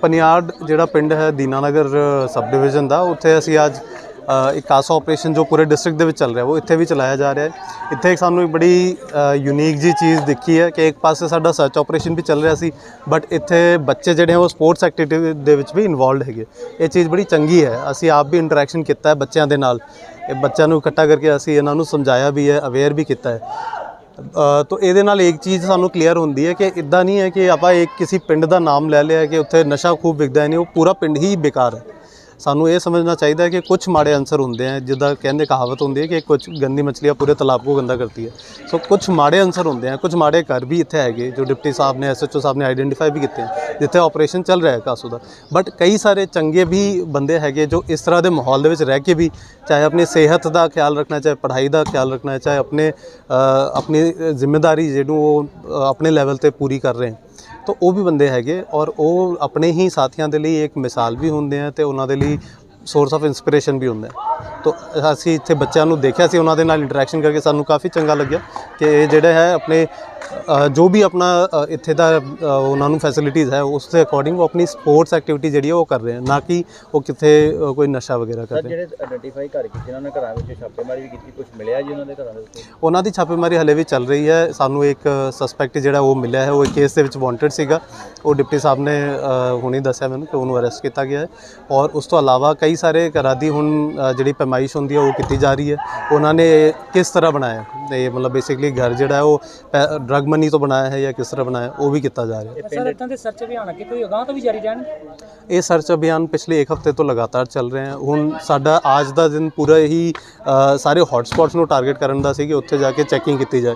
ਪਨਿਆੜ ਜਿਹੜਾ ਪਿੰਡ ਹੈ ਦੀਨਾਨਗਰ ਸਬ ਡਿਵੀਜ਼ਨ ਦਾ ਉੱਥੇ ਅਸੀਂ ਅੱਜ ਅ, ਇੱਕ ਕਾਸਾ ਆਪਰੇਸ਼ਨ ਜੋ ਪੂਰੇ ਡਿਸਟ੍ਰਿਕਟ ਦੇ ਵਿੱਚ ਚੱਲ ਰਿਹਾ ਉਹ ਇੱਥੇ ਵੀ ਚਲਾਇਆ ਜਾ ਰਿਹਾ ਹੈ। ਇੱਥੇ ਸਾਨੂੰ ਇੱਕ ਬੜੀ ਯੂਨੀਕ ਜੀ ਚੀਜ਼ ਦੇਖੀ ਹੈ ਕਿ ਇੱਕ ਪਾਸੇ ਸਾਡਾ ਸਰਚ ਆਪਰੇਸ਼ਨ ਵੀ ਚੱਲ ਰਿਹਾ ਸੀ ਬਟ ਇੱਥੇ ਬੱਚੇ ਜਿਹੜੇ ਹੈ ਉਹ ਸਪੋਰਟਸ ਐਕਟੀਵਿਟੀ ਦੇ ਵਿੱਚ ਵੀ ਇਨਵੋਲਡ ਹੈਗੇ। ਇਹ ਚੀਜ਼ ਬੜੀ ਚੰਗੀ ਹੈ ਅਸੀਂ ਆਪ ਵੀ ਇੰਟਰੈਕਸ਼ਨ ਕੀਤਾ ਹੈ ਬੱਚਿਆਂ ਦੇ ਨਾਲ। ਇਹ ਬੱਚਿਆਂ ਨੂੰ ਇਕੱਠਾ ਕਰਕੇ ਅਸੀਂ ਇਹਨਾਂ ਨੂੰ ਸਮਝਾਇਆ ਵੀ ਹੈ ਅਵੇਅਰ ਵੀ ਕੀਤਾ ਹੈ। ਤੋ ਇਹਦੇ ਨਾਲ ਇੱਕ ਚੀਜ਼ ਸਾਨੂੰ ਕਲੀਅਰ ਹੁੰਦੀ ਹੈ ਕਿ ਇਦਾਂ ਨਹੀਂ ਹੈ ਕਿ ਆਪਾਂ ਇੱਕ ਕਿਸੇ ਪਿੰਡ ਦਾ ਨਾਮ ਲੈ ਲਿਆ ਕਿ ਉੱਥੇ ਨਸ਼ਾ ਖੂਬ ਵਿਕਦਾ ਨਹੀਂ, ਉਹ ਪੂਰਾ ਪਿੰਡ ਹੀ ਬੇਕਾਰ ਹੈ। ਸਾਨੂੰ ਇਹ ਸਮਝਣਾ ਚਾਹੀਦਾ ਹੈ ਕਿ ਕੁਝ ਮਾੜੇ ਅੰਸਰ ਹੁੰਦੇ ਆ, ਜਿੱਦਾਂ ਕਹਿੰਦੇ ਕਹਾਵਤ ਹੁੰਦੀ ਹੈ ਕਿ ਕੁਝ ਗੰਦੀ ਮੱਛਲੀਆਂ ਪੂਰੇ ਤਲਾਬ ਕੋ ਗੰਦਾ ਕਰਤੀ ਹੈ। ਸੋ ਕੁਝ ਮਾੜੇ ਅੰਸਰ ਹੁੰਦੇ ਆ ਕੁਝ ਮਾੜੇ ਘਰ ਵੀ ਇੱਥੇ ਹੈਗੇ, ਜੋ ਡਿਪਟੀ ਸਾਹਿਬ ਨੇ ਐਸਐਚਓ ਸਾਹਿਬ ਨੇ ਆਈਡੈਂਟੀਫਾਈ ਵੀ ਕੀਤੇ ਜਿੱਥੇ ਆਪਰੇਸ਼ਨ ਚੱਲ ਰਿਹਾ ਹੈ ਕਾਸੂ ਦਾ। ਬਟ ਕਈ ਸਾਰੇ ਚੰਗੇ ਵੀ ਬੰਦੇ ਹੈਗੇ ਜੋ ਇਸ ਤਰ੍ਹਾਂ ਦੇ ਮਾਹੌਲ ਦੇ ਵਿੱਚ ਰਹਿ ਕੇ ਵੀ ਚਾਹੇ ਆਪਣੀ ਸਿਹਤ ਦਾ ਖਿਆਲ ਰੱਖਣਾ, ਚਾਹੇ ਪੜ੍ਹਾਈ ਦਾ ਖਿਆਲ ਰੱਖਣਾ, ਚਾਹੇ ਆਪਣੇ ਆਪਣੀ ਜ਼ਿੰਮੇਵਾਰੀ ਜਿਹਨੂੰ ਉਹ ਆਪਣੇ ਲੈਵਲ ਤੇ ਪੂਰੀ ਕਰ ਰਹੇ ਹੈ ਤਾਂ ਉਹ ਵੀ ਬੰਦੇ ਹੈਗੇ ਔਰ ਉਹ ਆਪਣੇ ਹੀ ਸਾਥੀਆਂ ਦੇ ਲਈ ਇੱਕ ਮਿਸਾਲ ਵੀ ਹੁੰਦੇ ਆ ਤੇ ਉਹਨਾਂ ਦੇ ਲਈ ਸੋਰਸ ਆਫ ਇਨਸਪੀਰੇਸ਼ਨ ਵੀ ਹੁੰਦਾ ਹੈ ਤਾਂ ਅਸੀਂ ਇੱਥੇ ਬੱਚਿਆਂ ਨੂੰ ਦੇਖਿਆ ਸੀ ਉਹਨਾਂ ਦੇ ਨਾਲ ਇੰਟਰੈਕਸ਼ਨ ਕਰਕੇ ਸਾਨੂੰ ਕਾਫੀ ਚੰਗਾ ਲੱਗਿਆ ਕਿ ਇਹ ਜਿਹੜੇ ਹੈ ਆਪਣੇ ਜੋ ਵੀ ਆਪਣਾ ਇੱਥੇ ਦਾ ਉਹਨਾਂ ਨੂੰ ਫੈਸਿਲਿਟੀਜ਼ ਹੈ ਉਸ ਦੇ ਅਕੋਰਡਿੰਗ ਉਹ ਆਪਣੀ ਸਪੋਰਟਸ ਐਕਟੀਵਿਟੀ ਜਿਹੜੀ ਹੈ ਉਹ ਕਰ ਰਹੇ ਹਨ ਨਾ ਕਿ ਉਹ ਕਿਤੇ ਕੋਈ ਨਸ਼ਾ ਵਗੈਰਾ ਕਰ ਰਹੇ ਜਿਹੜੇ ਆਇਡੈਂਟੀਫਾਈ ਕਰ ਕੀਤੇ ਉਹਨਾਂ ਨੇ ਘਰਾਂ ਵਿੱਚ ਛਾਪੇਮਾਰੀ ਵੀ ਕੀਤੀ ਕੁਝ ਮਿਲਿਆ ਜੀ ਉਹਨਾਂ ਦੇ ਘਰਾਂ ਦੇ ਵਿੱਚ? ਉਹਨਾਂ ਦੀ ਛਾਪੇਮਾਰੀ ਹਲੇ ਵੀ ਚੱਲ ਰਹੀ ਹੈ। ਸਾਨੂੰ ਇੱਕ ਸਸਪੈਕਟ ਜਿਹੜਾ ਉਹ ਮਿਲਿਆ ਹੈ ਉਹ ਕੇਸ ਦੇ ਵਿੱਚ ਵਾਂਟਡ ਸੀਗਾ। ਉਹ ਡਿਪਟੀ ਸਾਹਿਬ ਨੇ ਹੁਣੇ ਦੱਸਿਆ ਮੈਨੂੰ ਕਿ ਉਹਨੂੰ ਅਰੈਸਟ ਕੀਤਾ ਗਿਆ ਹੈ। ਔਰ ਉਸ ਤੋਂ ਇਲਾਵਾ ਕਈ ਸਾਰੇ ਘਰਾਂ ਦੀ ਹੁਣ ਅ, ਜਿਹੜੀ ਪੈਮਾਇਸ਼ ਹੁੰਦੀ ਹੈ ਉਹ ਕੀਤੀ ਜਾ ਰਹੀ ਹੈ। ਉਹਨਾਂ ਨੇ ਕਿਸ ਤਰ੍ਹਾਂ ਬਣਾਇਆ? ਇਹ ਮਤਲਬ ਬੇਸਿਕਲੀ ਘਰ ਜਿਹੜਾ ਉਹ ਡਰਗ ਮਨੀ ਤੋਂ ਬਣਾਇਆ ਹੈ ਜਾਂ ਕਿਸ ਤਰ੍ਹਾਂ ਬਣਾਇਆ ਉਹ ਵੀ ਕੀਤਾ ਜਾ ਰਿਹਾ ਹੈ। ਸਰ ਇਦਾਂ ਦੇ ਸਰਚ ਅਭਿਆਨ ਅੱਗੇ ਕੋਈ ਅਗਾਂਹ ਤੋਂ ਵੀ ਜਾਰੀ ਰਹਿਣ? ਇਹ ਸਰਚ ਅਭਿਆਨ ਪਿਛਲੇ ਇੱਕ ਹਫ਼ਤੇ ਤੋਂ ਲਗਾਤਾਰ ਚੱਲ ਰਹੇ ਹਨ ਹੁਣ ਸਾਡਾ ਅੱਜ ਦਾ ਦਿਨ ਪੂਰਾ ਹੀ ਸਾਰੇ ਹੌਟਸਪੌਟਸ ਨੂੰ ਟਾਰਗੇਟ ਕਰਨ ਦਾ ਸੀ ਕਿ ਉੱਥੇ ਜਾ ਕੇ ਚੈਕਿੰਗ ਕੀਤੀ ਜਾਏ।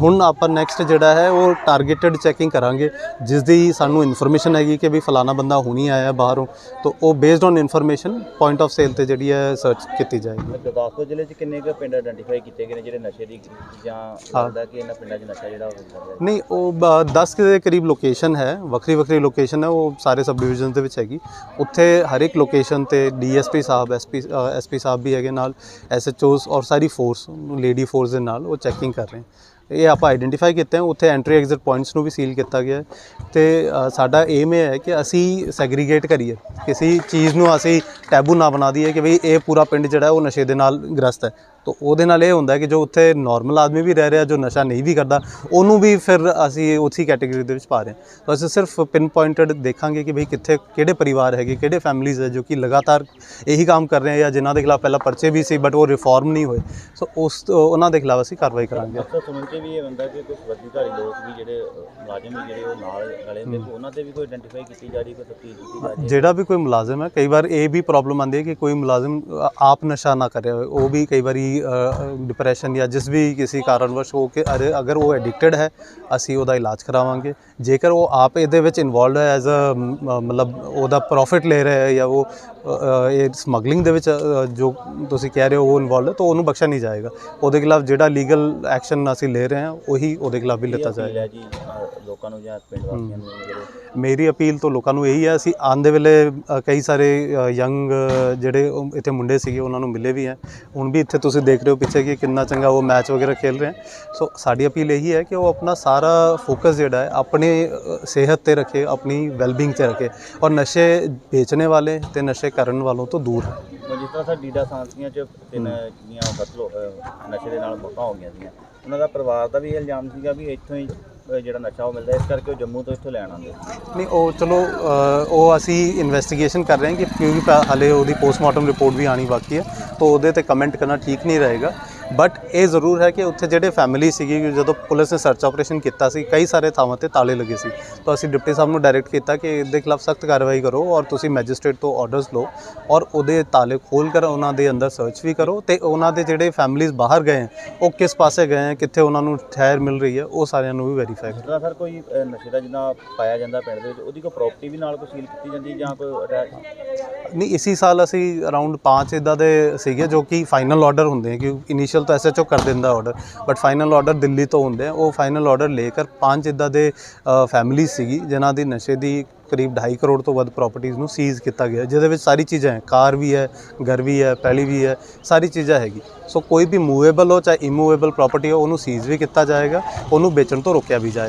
ਹੁਣ ਆਪਾਂ ਨੈਕਸਟ ਜਿਹੜਾ ਹੈ ਉਹ ਟਾਰਗੇਟਡ ਚੈਕਿੰਗ ਕਰਾਂਗੇ ਜਿਸ ਦੀ ਸਾਨੂੰ ਇਨਫੋਰਮੇਸ਼ਨ ਹੈਗੀ ਕਿ ਵੀ ਫਲਾਣਾ ਬੰਦਾ ਹੁਣੀ ਆਇਆ ਬਾਹਰੋਂ। ਤਾਂ ਉਹ based on information point of sale ਤੇ ਜਿਹੜੀ ਹੈ ਸਰਚ ਕੀਤੀ ਜਾਏਗੀ। ਗੁਰਦਾਸਪੁਰ ਜ਼ਿਲ੍ਹੇ 'ਚ ਕਿੰਨੇ ਕੁ ਪਿੰਡ ਆਇਡੈਂਟੀਫਾਈ ਕੀਤੇ ਗਏ ਨੇ ਜਿਹੜੇ ਨਸ਼ੇ ਦੀ ਜਾਂ ਲੱਗਦਾ ਕਿ ਇਹਨਾਂ ਪਿੰਡਾਂ 'ਚ ਨਸ਼ਾ ਜਿਹੜਾ ਹੋ ਰਿਹਾ ਨਹੀਂ ਉਹ 10 ਦੇ ਕਰੀਬ ਲੋਕੇਸ਼ਨ ਹੈ ਵੱਖਰੀ ਵੱਖਰੀ ਲੋਕੇਸ਼ਨ ਹੈ ਉਹ ਸਾਰੇ ਸਬ ਡਿਵੀਜ਼ਨ ਦੇ ਵਿੱਚ ਹੈਗੀ। ਉੱਥੇ ਹਰ ਇੱਕ ਲੋਕੇਸ਼ਨ ਤੇ ਡੀਐਸਪੀ ਸਾਹਿਬ ਐਸਪੀ ਐਸਪੀ ਸਾਹਿਬ ਵੀ ਹੈਗੇ ਨਾਲ ਐਸਐਚਓਸ ਔਰ ਸਾਰੀ ਫੋਰਸ ਲੇਡੀ ਫੋਰਸ ਦੇ ਨਾਲ ਉਹ ਚੈਕਿੰਗ ਕਰ ਰਹੇ। ਇਹ ਆਪਾਂ ਆਈਡੈਂਟੀਫਾਈ ਕੀਤੇ ਹੈ, ਉੱਥੇ ਐਂਟਰੀ ਐਗਜ਼ਿਟ ਪੁਆਇੰਟਸ ਨੂੰ ਵੀ ਸੀਲ ਕੀਤਾ ਗਿਆ ਹੈ। ਤੇ ਸਾਡਾ ਏਮ ਇਹ ਹੈ ਕਿ ਅਸੀਂ ਸੈਗਰੀਗੇਟ ਕਰੀਏ। ਕਿਸੇ ਚੀਜ਼ ਨੂੰ ਅਸੀਂ ਟੈਬੂ ਨਾ ਬਣਾ ਦਈਏ ਕਿ ਵੀ ਇਹ ਪੂਰਾ ਪਿੰਡ ਜਿਹੜਾ ਉਹ ਨਸ਼ੇ ਦੇ ਨਾਲ ਗ੍ਰਸਤ ਹੈ। ਤਾਂ ਉਹਦੇ ਨਾਲ ਇਹ ਹੁੰਦਾ ਕਿ ਜੋ ਉੱਥੇ ਨਾਰਮਲ ਆਦਮੀ ਵੀ ਰਹਿ ਰਿਹਾ ਜੋ ਨਸ਼ਾ ਨਹੀਂ ਵੀ ਕਰਦਾ ਉਹਨੂੰ ਵੀ ਫਿਰ ਅਸੀਂ ਉਸੇ ਕੈਟਾਗਰੀ ਦੇ ਵਿੱਚ ਪਾ ਰਹੇ ਹਾਂ। ਤਾਂ ਅਸੀਂ ਸਿਰਫ ਪਿਨ ਪੁਆਇੰਟਡ ਦੇਖਾਂਗੇ ਕਿ ਭਈ ਕਿੱਥੇ ਕਿਹੜੇ ਪਰਿਵਾਰ ਹੈਗੇ ਕਿਹੜੇ ਫੈਮਲੀਜ਼ ਹੈ ਜੋ ਕਿ ਲਗਾਤਾਰ ਇਹੀ ਕੰਮ ਕਰ ਰਹੇ ਹੈ ਜਾਂ ਜਿਨ੍ਹਾਂ ਦੇ ਖਿਲਾਫ ਪਹਿਲਾਂ ਪਰਚੇ ਵੀ ਸੀ ਬਟ ਉਹ ਰਿਫਾਰਮ ਨਹੀਂ ਹੋਏ। ਸੋ ਉਸ ਉਹਨਾਂ ਦੇ ਖਿਲਾਫ ਅਸੀਂ ਕਾਰਵਾਈ ਕਰਾਂਗੇ। ਅਕਸਰ ਸੁਣਨ 'ਚ ਵੀ ਇਹ ਹੁੰਦਾ ਕਿ ਕੁਝ ਵਰਦੀਧਾਰੀ ਲੋਕ ਵੀ ਜਿਹੜੇ ਮੁਲਾਜ਼ਮ ਵੀ ਜਿਹੜੇ ਉਹ ਨਾਲ ਰਲੇ ਤੇ ਉਹਨਾਂ ਤੇ ਵੀ ਕੋਈ ਆਇਡੈਂਟੀਫਾਈ ਕੀਤੀ ਜਾ ਰਹੀ ਕੋਈ ਤਫਤੀਸ਼ ਕੀਤੀ ਜਾ ਰਹੀ ਜਿਹੜਾ ਵੀ ਕੋਈ ਮੁਲਾਜ਼ਮ ਹੈ ਕਈ ਵਾਰ ਇਹ ਵੀ ਪ੍ਰੋਬਲਮ ਆਉਂਦੀ ਹੈ ਕਿ ਕੋਈ ਮੁਲਾਜ਼ਮ ਆਪ ਨਸ਼ਾ ਨਾ ਕਰੇ ਉਹ ਵੀ ਕਈ ਵਾਰੀ ਡਿਪਰੈਸ਼ਨ ਜਾਂ ਜਿਸ ਵੀ ਕਿਸੇ ਕਾਰਨਵਸ਼ ਹੋ ਕੇ ਅਰੇ ਅਗਰ ਉਹ ਐਡਿਕਟਡ ਹੈ, ਅਸੀਂ ਉਹਦਾ ਇਲਾਜ ਕਰਾਵਾਂਗੇ। ਜੇਕਰ ਉਹ ਆਪ ਇਹਦੇ ਵਿੱਚ ਇਨਵੋਲਡ ਹੈ ਐਜ਼ ਅ ਮਤਲਬ ਉਹਦਾ ਪ੍ਰੋਫਿਟ ਲੈ ਰਿਹਾ ਹੈ ਜਾਂ ਉਹ ਇਹ ਸਮਗਲਿੰਗ ਦੇ ਵਿੱਚ ਜੋ ਤੁਸੀਂ ਕਹਿ ਰਹੇ ਹੋ ਉਹ ਇਨਵੋਲਡ ਹੈ ਤਾਂ ਉਹਨੂੰ ਬਖਸ਼ਿਆ ਨਹੀਂ ਜਾਏਗਾ। ਉਹਦੇ ਖਿਲਾਫ ਜਿਹੜਾ ਲੀਗਲ ਐਕਸ਼ਨ ਅਸੀਂ ਲੈ ਰਹੇ ਹਾਂ ਉਹੀ ਉਹਦੇ ਖਿਲਾਫ ਵੀ ਲਿੱਤਾ ਜਾਏਗਾ। ਜੀ ਲੋਕਾਂ ਨੂੰ ਜਾਂ ਪਿੰਡ ਵਾਸੀਆਂ ਨੂੰ ਮੇਰੀ ਅਪੀਲ ਤੋਂ ਲੋਕਾਂ ਨੂੰ ਇਹੀ ਹੈ ਅਸੀਂ ਆਉਂਦੇ ਵੇਲੇ ਕਈ ਸਾਰੇ ਯੰਗ ਜਿਹੜੇ ਇੱਥੇ ਮੁੰਡੇ ਸੀਗੇ ਉਹਨਾਂ ਨੂੰ ਮਿਲੇ ਵੀ ਹੈ। ਹੁਣ ਵੀ ਇੱਥੇ ਤੁਸੀਂ ਦੇਖ ਰਹੇ ਹੋ ਪਿੱਛੇ ਕਿ ਕਿੰਨਾ ਚੰਗਾ ਉਹ ਮੈਚ ਵਗੈਰਾ ਖੇਲ ਰਹੇ ਸੋ ਸਾਡੀ ਅਪੀਲ ਇਹੀ ਹੈ ਕਿ ਉਹ ਆਪਣਾ ਸਾਰਾ ਫੋਕਸ ਜਿਹੜਾ ਹੈ ਆਪਣੇ ਸਿਹਤ ਤੇ ਰੱਖੇ ਆਪਣੀ ਵੈਲਬੀਇੰਗ ਤੇ ਰੱਖੇ। ਔਰ ਨਸ਼ੇ ਵੇਚਣੇ ਵਾਲੇ ਤੇ ਨਸ਼ੇ ਕਰਨ ਵਾਲੋਂ ਤੋਂ ਦੂਰ। ਜਿਸ ਤਰ੍ਹਾਂ ਸਰ ਡੀਡਾ ਸਾਂਸੀਆਂ 'ਚ ਤਿੰਨ ਜਿਹੜੀਆਂ ਕਤਲ ਨਸ਼ੇ ਦੇ ਨਾਲ ਮੌਤਾਂ ਹੋ ਗਈਆਂ ਸੀਗੀਆਂ। ਉਹਨਾਂ ਦਾ ਪਰਿਵਾਰ ਦਾ ਵੀ ਇਹ ਇਲਜ਼ਾਮ ਸੀਗਾ ਵੀ ਇੱਥੋਂ ਹੀ ਜਿਹੜਾ ਨਸ਼ਾ ਉਹ ਮਿਲਦਾ ਇਸ ਕਰਕੇ ਉਹ ਜੰਮੂ ਤੋਂ ਇੱਥੋਂ ਲੈਣ ਆਉਂਦੇ ਸੀ। ਨਹੀਂ ਉਹ ਚਲੋ ਅ, ਉਹ ਅਸੀਂ ਇਨਵੈਸਟੀਗੇਸ਼ਨ ਕਰ ਰਹੇ ਹਾਂ ਕਿ ਕਿਉਂਕਿ ਪ- ਹਾਲੇ ਉਹਦੀ ਪੋਸਟਮਾਰਟਮ ਰਿਪੋਰਟ ਵੀ ਆਣੀ ਬਾਕੀ ਹੈ ਤਾਂ ਉਹਦੇ ਤੇ ਕਮੈਂਟ ਕਰਨਾ ਠੀਕ ਨਹੀਂ ਰਹੇਗਾ। ਬਟ ਇਹ ਜ਼ਰੂਰ ਹੈ ਕਿ ਉੱਥੇ ਜਿਹੜੇ ਫੈਮਿਲੀ ਸੀਗੀ, ਜਦੋਂ ਪੁਲਿਸ ਨੇ ਸਰਚ ਆਪਰੇਸ਼ਨ ਕੀਤਾ ਸੀ, ਕਈ ਸਾਰੇ ਥਾਵਾਂ ਤੇ ਤਾਲੇ ਲੱਗੇ ਸੀ। ਤਾਂ ਅਸੀਂ ਡਿਪਟੀ ਸਾਹਿਬ ਨੂੰ ਡਾਇਰੈਕਟ ਕੀਤਾ ਕਿ ਇਹਦੇ ਖਿਲਾਫ ਸਖਤ ਕਾਰਵਾਈ ਕਰੋ ਔਰ ਤੁਸੀਂ ਮੈਜਿਸਟ੍ਰੇਟ ਤੋਂ ਆਰਡਰਸ ਲਓ ਔਰ ਉਹਦੇ ਤਾਲੇ ਖੋਲ ਕਰ, ਉਹਨਾਂ ਦੇ ਅੰਦਰ ਸਰਚ ਵੀ ਕਰੋ ਤੇ ਉਹਨਾਂ ਦੇ ਜਿਹੜੇ ਫੈਮਿਲੀਜ਼ ਬਾਹਰ ਗਏ, ਉਹ ਕਿਸ ਪਾਸੇ ਗਏ ਹੈ ਕਿੱਥੇ ਉਹਨਾਂ ਨੂੰ ਠਹਿਰ ਮਿਲ ਰਹੀ ਹੈ, ਉਹ ਸਾਰਿਆਂ ਨੂੰ ਵੀ ਵੈਰੀਫਾਈ ਕਰੋ। ਸਰ ਕੋਈ ਨਸ਼ੇ ਦਾ ਜਿੱਦਾਂ ਪਾਇਆ ਜਾਂਦਾ ਪਿੰਡ ਦੇ ਵਿੱਚ, ਉਹਦੀ ਕੋਈ ਪ੍ਰਾਪਰਟੀ ਵੀ ਨਾਲ ਕੋਈ ਸੀਲ ਕੀਤੀ ਜਾਂਦੀ ਜਾਂ ਕੋਈ ਨਹੀਂ, ਇਸੀ ਸਾਲ ਅਸੀਂ ਅਰਾਊਂਡ 5 ਇਦਾਂ ਦੇ ਸੀਗੇ ਜੋ ਕਿ ਫਾਈਨਲ ਆਰਡਰ ਹੁੰਦੇ ਹੈ ਕਿ ਇਨੀਸ਼ੀਅਲ ਤਾਂ ਐਸਐਚਓ ਕਰ ਦਿੰਦਾ order but final order Delhi ਤੋਂ ਹੁੰਦੇ ਆ। ਉਹ ਫਾਈਨਲ ਆਰਡਰ ਲੈ ਕੇ ਪੰਜ ਇਦਾਂ ਦੇ ਫੈਮਿਲੀ ਸੀਗੀ, ਜਿਨ੍ਹਾਂ ਦੀ ਨਸ਼ੇ ਦੀ ਕਰੀਬ 2.5 ਕਰੋੜ ਤੋਂ ਵੱਧ ਪ੍ਰਾਪਰਟੀਆਂ ਨੂੰ ਸੀਜ਼ ਕੀਤਾ ਗਿਆ, ਜਿਹਦੇ ਵਿੱਚ ਸਾਰੀ ਚੀਜ਼ਾਂ ਹੈ। ਕਾਰ ਵੀ ਹੈ, ਘਰ ਵੀ ਹੈ, ਪੈਲੀ ਵੀ ਹੈ, ਸਾਰੀ ਚੀਜ਼ਾਂ ਹੈਗੀ। ਸੋ ਕੋਈ ਵੀ ਮੂਵੇਬਲ ਹੋ, ਚਾਹੇ ਇਮੂਵੇਬਲ ਪ੍ਰਾਪਰਟੀ ਹੋ, ਉਹਨੂੰ ਸੀਜ਼ ਵੀ ਕੀਤਾ ਜਾਏਗਾ, ਉਹਨੂੰ ਵੇਚਣ ਤੋਂ ਰੋਕਿਆ ਵੀ ਜਾਏਗਾ।